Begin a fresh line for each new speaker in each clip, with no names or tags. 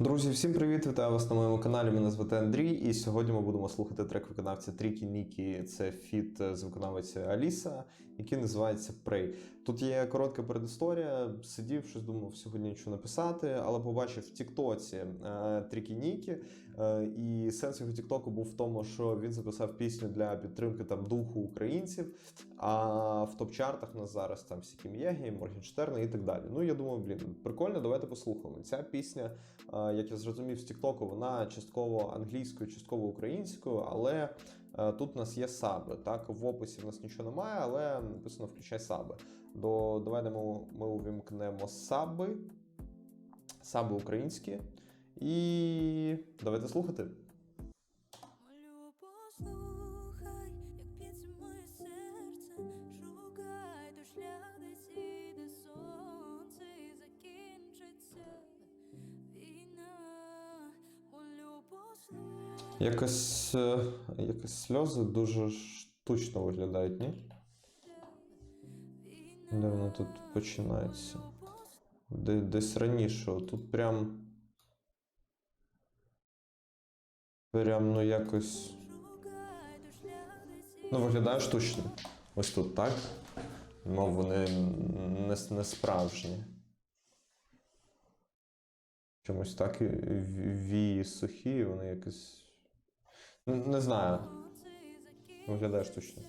Друзі, всім привіт! Вітаю вас на моєму каналі. Мене звати Андрій, і сьогодні ми будемо слухати трек виконавця Трікі Нікі. Це фіт з виконавця Аліса, який називається Prey. Тут є коротка передісторія. Сидів, щось думав сьогодні нічого написати, але побачив в Тіктоці е, Трікі Нікі. Е, і сенс його Тіктоку був в тому, що він записав пісню для підтримки там духу українців. А в топ-чартах нас зараз там всякі М'єгі, Моргенштерни і так далі. Ну я думаю, блін, прикольно, давайте послухаємо. Ця пісня, е, як я зрозумів з Тіктоку, вона частково англійською, частково українською, але е, тут у нас є саби. Так, в описі в нас нічого немає, але написано включай саби. До давайте ми увімкнемо саби, саби українські. І давайте слухати.
Послухай, як б'ється моє серце, шукай шлях, де сіде сонце і закінчиться війна. Послухай.
Якось, е, якось сльози дуже штучно виглядають, ні? Де воно тут починається? Десь раніше. Тут прям. Прям, ну якось. Ну, виглядає штучно. Ось тут, так? Мов вони не, не справжні. Чомусь так вії сухі, вони якось. Не знаю. Виглядає штучно.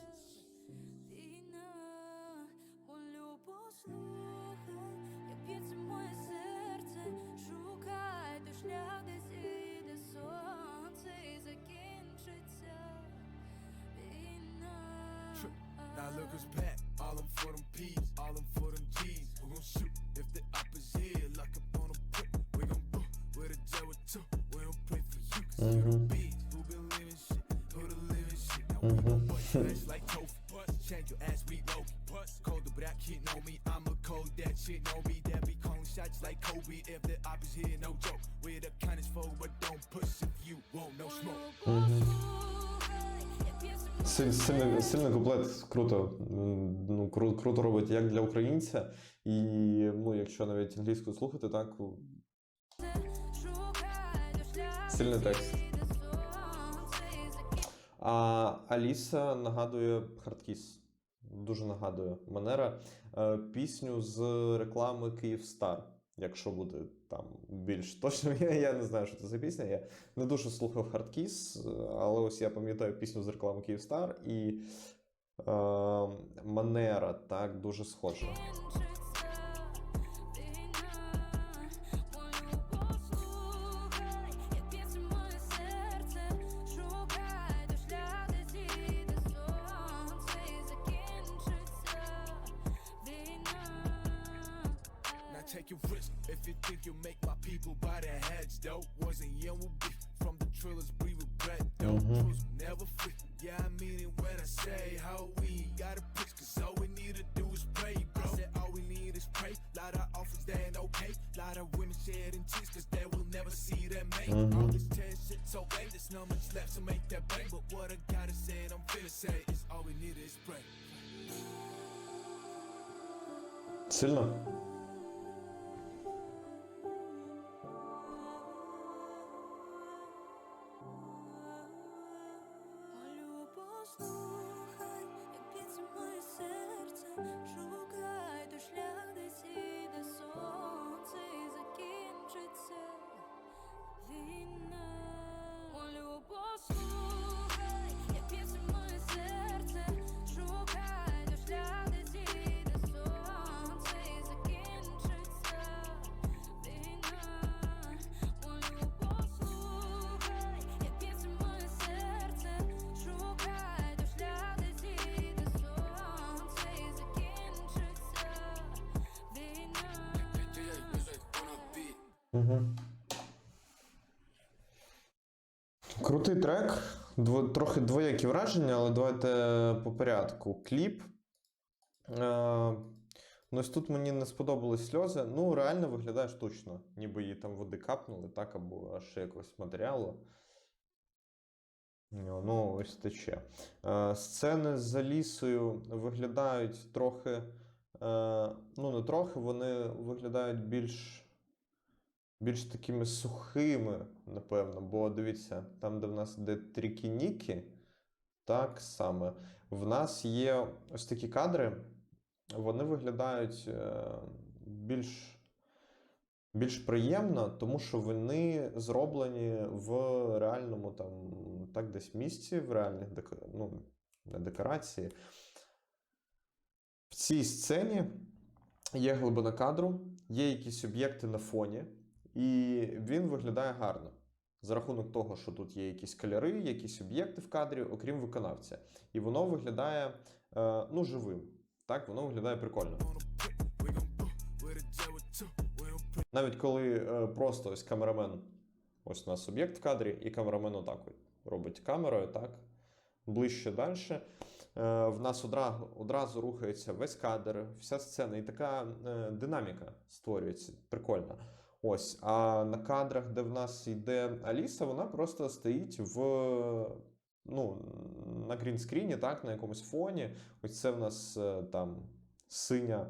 Now look who's back. All them for them P's, all them for them G's. We gon' shoot if the up is here, like up on a brick. We gon' boo with a jail with two. We don't pray for you, because mm-hmm. you're the
mm-hmm.
beat. Who been living shit? Who the living shit? Now we mm-hmm. gon' bust like tofu. Bust, change your ass, we low. Bust, colder, but that kid know me. I'm a cold, that shit know me. That be calling shots like Kobe. If the op is here, no joke. We're the kindness for, but don't push if you won't, no smoke.
Mm-hmm. Сильний, сильний куплет круто. Ну, кру, круто робить як для українця. І ну, якщо навіть англійською слухати, так Сильний текст. А Аліса нагадує Хардкіс. Дуже нагадує манера. Е, Пісню з реклами Київстар. Якщо буде там більш точно, я, я не знаю, що це за пісня. Я не дуже слухав Хардкіс, але ось я пам'ятаю пісню з реклами Київстар і е, манера так дуже схожа.
never see their mate. All this ten shit so lame, there's not much left to make that bang. But what I gotta say, and I'm finna say, is all we need is pray.
Сильно? Угу. Крутий трек. Дво, трохи двоякі враження, але давайте по порядку. Кліп. Е, ну, ось тут мені не сподобались сльози. Ну, реально виглядає штучно. Ніби її там води капнули, так, або аж якогось матеріалу. Ну, ось тече. Е, сцени з Алісою виглядають трохи. Е, ну, не трохи, вони виглядають більш більш такими сухими, напевно. Бо дивіться, там, де в нас де трікініки, так саме. В нас є ось такі кадри, вони виглядають е, більш, більш приємно, тому що вони зроблені в реальному там, так, десь місці, в реальних ну, декорації. В цій сцені є глибина кадру, є якісь об'єкти на фоні, і він виглядає гарно. За рахунок того, що тут є якісь кольори, якісь об'єкти в кадрі, окрім виконавця. І воно виглядає е, ну, живим. Так, воно виглядає прикольно. Навіть коли е, просто ось камерамен, ось у нас об'єкт в кадрі, і камерамен отак робить камерою, так, ближче далі. Е, в нас одразу, одразу рухається весь кадр, вся сцена, і така динаміка створюється. Прикольно. Ось, а на кадрах, де в нас йде Аліса, вона просто стоїть в ну, на грінскріні, так, на якомусь фоні. Ось це в нас е, там синя,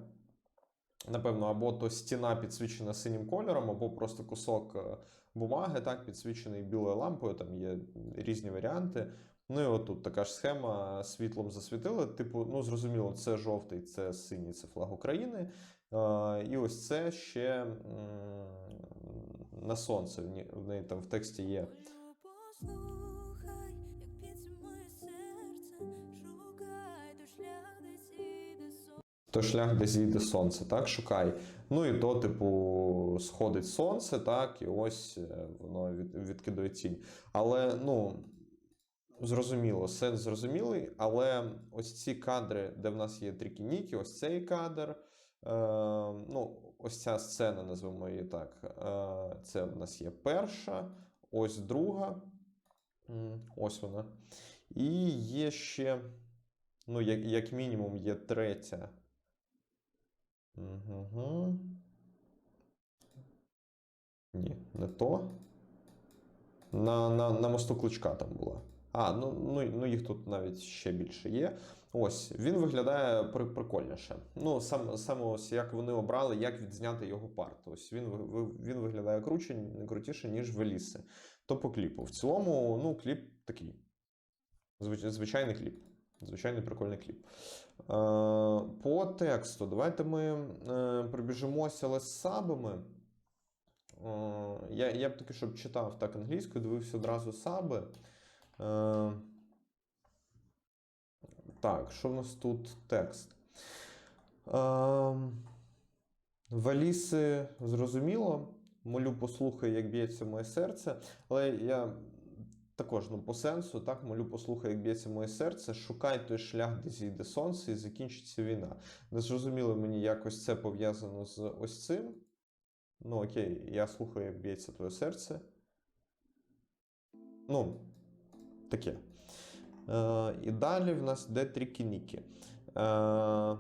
напевно, або то стіна підсвічена синім кольором, або просто кусок е, бумаги, так, підсвічений білою лампою, там є різні варіанти. Ну і отут така ж схема світлом засвітили. Типу, ну зрозуміло, це жовтий, це синій, це флаг України. Е, і ось це ще на сонце. В неї там в тексті є.
Послухай, як моє серце, шукай той шлях, де зійде сон.
То шлях, де зійде сонце, так, шукай. Ну і то, типу, сходить сонце, так, і ось е, воно від, відкидає тінь. Але, ну, зрозуміло, сенс зрозумілий, але ось ці кадри, де в нас є трикініки, ось цей кадр, ну, ось ця сцена, назвемо її так. Е, це в нас є перша, ось друга, ось вона. І є ще, ну, як, як мінімум, є третя. Угу. Ні, не то. На, на, на мосту кличка там була. А, ну, ну, ну їх тут навіть ще більше є. Ось, він виглядає прикольніше. Ну, сам, саме ось як вони обрали, як відзняти його парт. Ось він, він виглядає круче, крутіше, ніж в Еліси. То по кліпу. В цілому, ну, кліп такий. Звич- Звичайний кліп. Звичайний прикольний кліп. Е, по тексту, давайте ми е, пробіжимося, але з сабами. Е, я, я б таки, щоб читав так англійською, дивився одразу саби. Так, що в нас тут текст? Е, в Аліси зрозуміло. Молю, послухай, як б'ється моє серце. Але я також ну, по сенсу, так, молю, послухай, як б'ється моє серце, шукай той шлях, де зійде сонце, і закінчиться війна. Не зрозуміло мені, якось це пов'язано з ось цим. Ну, окей, я слухаю, як б'ється твоє серце. Ну, таке. Е, і далі в нас де трікініки. Е,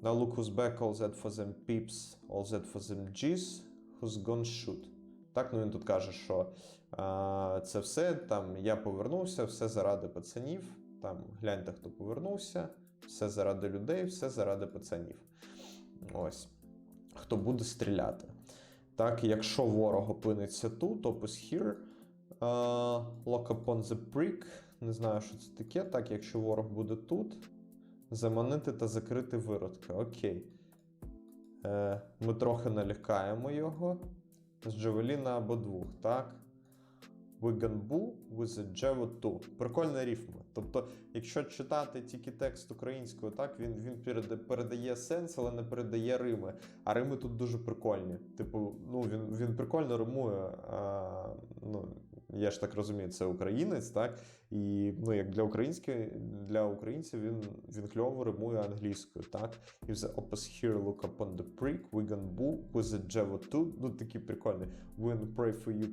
Now look who's back, all that for them peeps, all that for them G's, who's gone shoot. Так, ну він тут каже, що а, це все там я повернувся, все заради пацанів. Там гляньте, хто повернувся, все заради людей, все заради пацанів. Ось. Хто буде стріляти. Так, якщо ворог опиниться тут, опис here. Uh, lock upon the prick. Не знаю, що це таке. Так, якщо ворог буде тут, заманити та закрити виродка. Окей. Е, ми трохи налякаємо його. З Джавеліна або двох, так? Виганбу with a Javo 2. Прикольна рифма. Тобто, якщо читати тільки текст українською, так, він, він передає сенс, але не передає рими. А рими тут дуже прикольні. Типу, ну, він, він прикольно римує. А, ну, я ж так розумію, це українець, так? І ну, як для української, для українців він, він кльово римує англійською, так? І the opus here look upon the prick, we gonna boo with the Java 2. Ну, такі прикольні. We pray for you,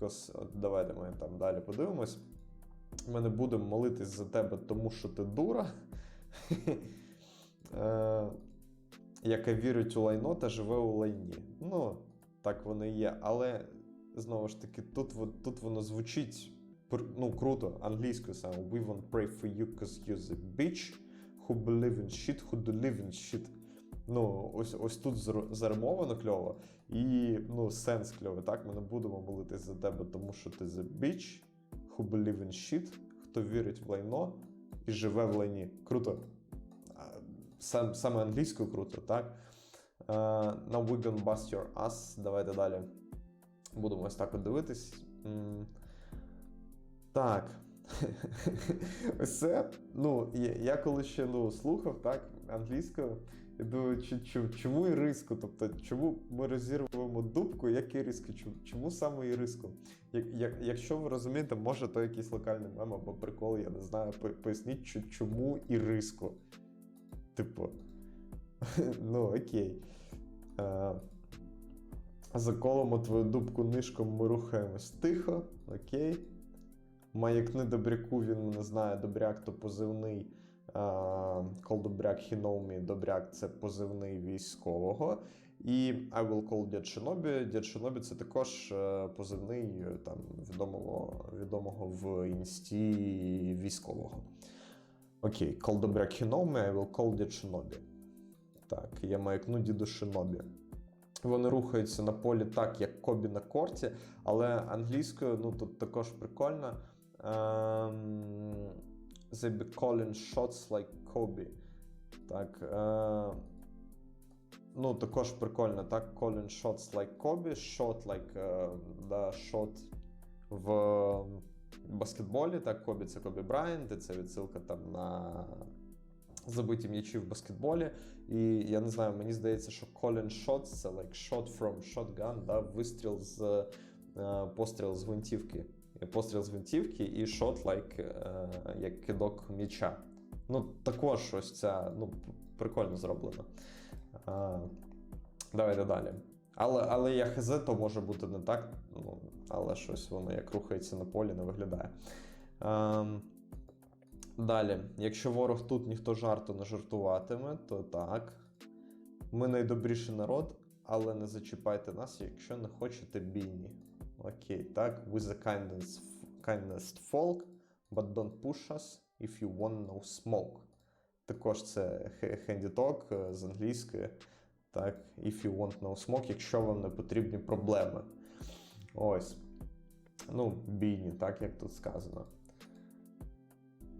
cause... Давайте ми там далі подивимось. Ми не будемо молитись за тебе, тому що ти дура. Е, Яка вірить у лайно та живе у лайні. Ну, так воно і є. Але знову ж таки, тут, тут воно звучить ну, круто, англійською саме. We won't pray for you, cause you're the bitch who believe in shit, who do live in shit. Ну, ось, ось тут заримовано кльово, і ну, сенс кльовий. Так, ми не будемо молитись за тебе, тому що ти the bitch who believe in shit, хто вірить в лайно і живе в лайні. Круто. Сам, саме англійською круто, так? Uh, now we gonna bust your ass. Давайте далі. Будемо ось так от дивитись. Так. Ось. Ну, я, коли ще ну, слухав так, англійською, я думаю, чому іриску? Тобто, чому ми розірвуємо дубку, як іриску? Чому, чому саме іриску? Як, як, якщо ви розумієте, може то якийсь локальний мем або прикол, я не знаю, поясніть, чому іриску. Типу. ну, окей. Е, Заколимо твою дубку нишком, ми рухаємось тихо, окей. Маякни добряку, він не знає, добряк то позивний. Call добряк me, добряк це позивний військового. І I will call Дід Шинобі. Шинобі це також е, позивний е, там, відомого, відомого в інсті військового. Окей, call добряк me, I will call Дід Шинобі. Так, я маякну діду Шинобі. Вони рухаються на полі так, як Кобі на корті, але англійською ну тут також прикольно. Ем, they be calling shots like Kobe. Так. Е, ну, також прикольно, так? Calling shots like Kobe, shot like е, да, shot в баскетболі. Так, Кобі це Кобі Брайант, і це відсилка там на забиті м'ячі в баскетболі. І я не знаю, мені здається, що Colin Shots це like shot from shotgun, да, вистріл з е, постріл з гвинтівки. Постріл з гвинтівки і shot like е, як кидок м'яча. Ну, також ось ця, ну, прикольно зроблено. А, давайте далі. Але, але я хз, то може бути не так, ну, але щось воно як рухається на полі, не виглядає. Ем, Далі, якщо ворог тут ніхто жарту не жартуватиме, то так. Ми найдобріший народ, але не зачіпайте нас, якщо не хочете бійні. Окей, так. With the kindness, kindness folk, but don't push us if you want no smoke. Також це handy talk е, з англійської. Так, if you want no smoke, якщо вам не потрібні проблеми. Ось. Ну, бійні, так як тут сказано.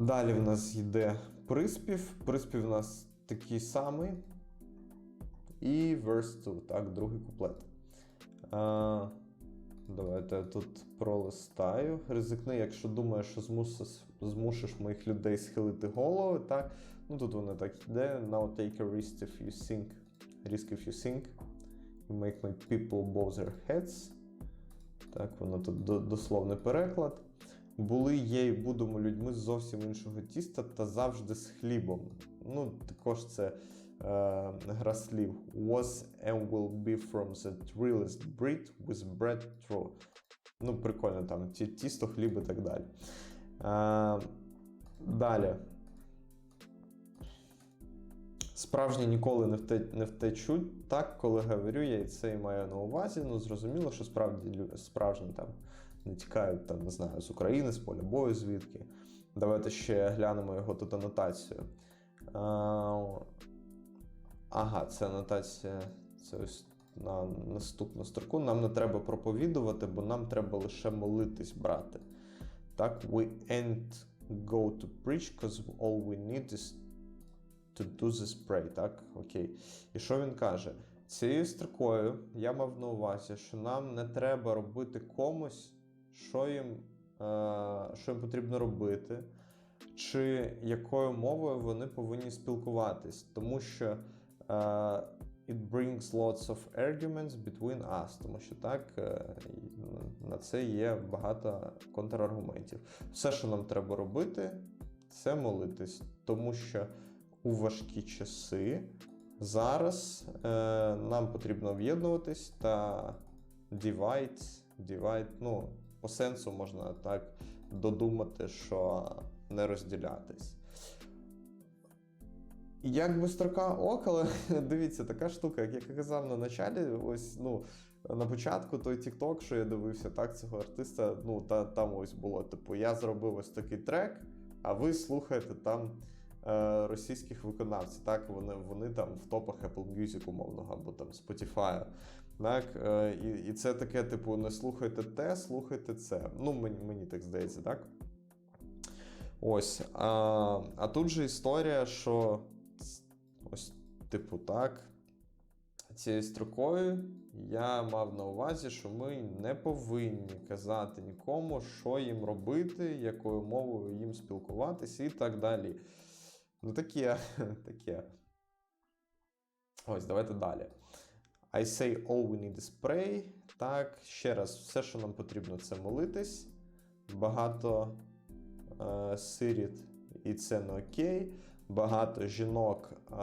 Далі в нас йде приспів. Приспів у нас такий самий. І verse 2, так, другий куплет. А, давайте я тут пролистаю. Ризикни, якщо думаєш, що змусиш, змусиш моїх людей схилити голови. Так? Ну тут воно так йде. Now take a risk if you think. Risk if you think. You make my people bow their heads. Так, воно тут дословний переклад. Були, є і будемо людьми з зовсім іншого тіста та завжди з хлібом. Ну, також це е, гра слів. Was and will be from the realest breed with bread through. Ну, прикольно там, ті, тісто, хліб і так далі. Е, далі. Справжні ніколи не, вте, не втечуть. Так, коли говорю, я і це і маю на увазі. Ну, зрозуміло, що справді справжні там не тікають там, не знаю, з України, з поля бою, звідки. Давайте ще глянемо його тут анотацію. Ага, це анотація. Це ось на наступну строку. Нам не треба проповідувати, бо нам треба лише молитись, брати. Так, we ain't go to preach, because all we need is to do this pray. Так, окей. І що він каже? Цією строкою я мав на увазі, що нам не треба робити комусь, що їм, е, що їм потрібно робити, чи якою мовою вони повинні спілкуватись. Тому що е, it brings lots of arguments between us, тому що так е, на це є багато контраргументів. Все, що нам треба робити, це молитись, тому що у важкі часи зараз е, нам потрібно об'єднуватись та divide, divide, ну, по сенсу можна так додумати, що не розділятись. Як би строка ок, але дивіться, така штука, як я казав на началі, ось ну. На початку той TikTok, що я дивився, так, цього артиста, ну, та, там ось було, типу, я зробив ось такий трек, а ви слухаєте там е, російських виконавців. Так, вони, вони там в топах Apple Music, умовного, або там Spotify. Так, е, і, і це таке, типу, не слухайте те, слухайте це. Ну, мені, мені так здається, так? Ось. А, а тут же історія, що ось, типу, так. Цією строкою я мав на увазі, що ми не повинні казати нікому, що їм робити, якою мовою їм спілкуватися і так далі. Ну, таке, таке. Ось, давайте далі. I say all we need is pray. Так, ще раз, все, що нам потрібно, це молитись. Багато е, сиріт, і це не окей. Багато жінок е,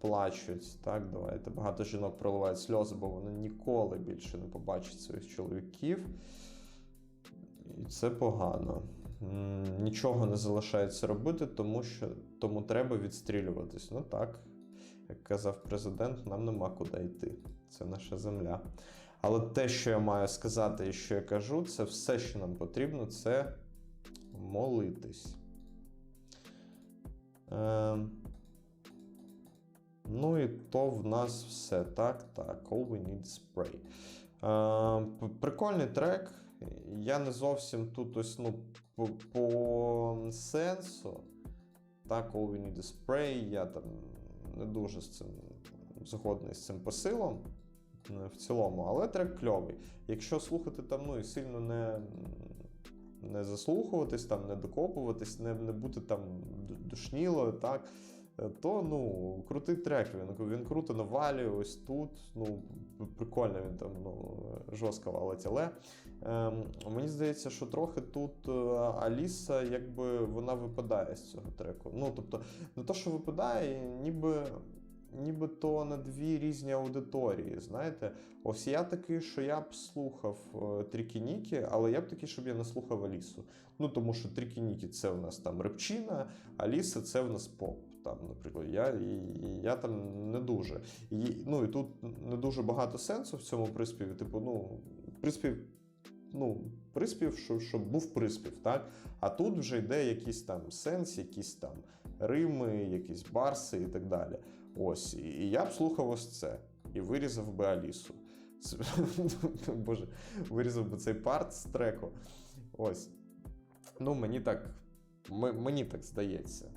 плачуть. Так, давайте. Багато жінок проливають сльози, бо вони ніколи більше не побачать своїх чоловіків. І це погано. Нічого не залишається робити, тому що тому треба відстрілюватись. Ну так, як казав президент, нам нема куди йти. Це наша земля. Але те, що я маю сказати і що я кажу, це все, що нам потрібно, це молитись. Ем, ну і то в нас все. Так, так. All we need is pray. Ем, прикольний трек. Я не зовсім тут ось, ну, по, по сенсу. Так, All we need is pray. Я там не дуже з цим згодний з цим посилом е, в цілому, але трек кльовий. Якщо слухати там, ну і сильно не, не заслухуватись, там, не докопуватись, не, не бути там душнілою, так, е, то ну, крутий трек. Він, він круто навалює ось тут. Ну, прикольно він там ну, жорстко валить, але мені здається, що трохи тут е, Аліса, якби вона випадає з цього треку. Ну, тобто, не то, що випадає, ніби. Нібито на дві різні аудиторії. Знаєте, ось я такий, що я б слухав е, Трікінікі, але я б такий, щоб я не слухав Алісу. Ну тому що Трікінікі це у нас там репчина, Аліса це в нас поп. Там, наприклад, я, і я там не дуже. І, ну і тут не дуже багато сенсу в цьому приспіві. Типу, ну, приспів, ну, приспів, що, щоб був приспів, так? А тут вже йде якийсь там сенс, якісь там рими, якісь барси і так далі. Ось, і я б слухав ось це і вирізав би Алісу. Боже, вирізав би цей парт з треку. Ось. Ну, мені так. Мені так здається.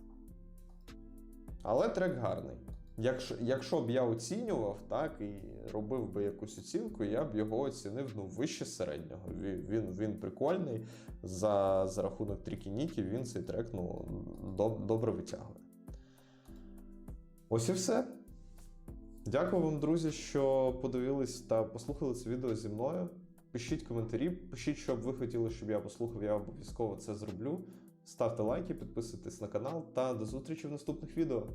Але трек гарний. Якщо, якщо б я оцінював, так, і робив би якусь оцінку, я б його оцінив ну, вище середнього. Він, він, прикольний. За, за рахунок трікініків він цей трек ну, доб- добре витягує. Ось і все. Дякую вам, друзі, що подивились та послухали це відео зі мною. Пишіть коментарі, пишіть, що б ви хотіли, щоб я послухав, я обов'язково це зроблю. Ставте лайки, підписуйтесь на канал та до зустрічі в наступних відео.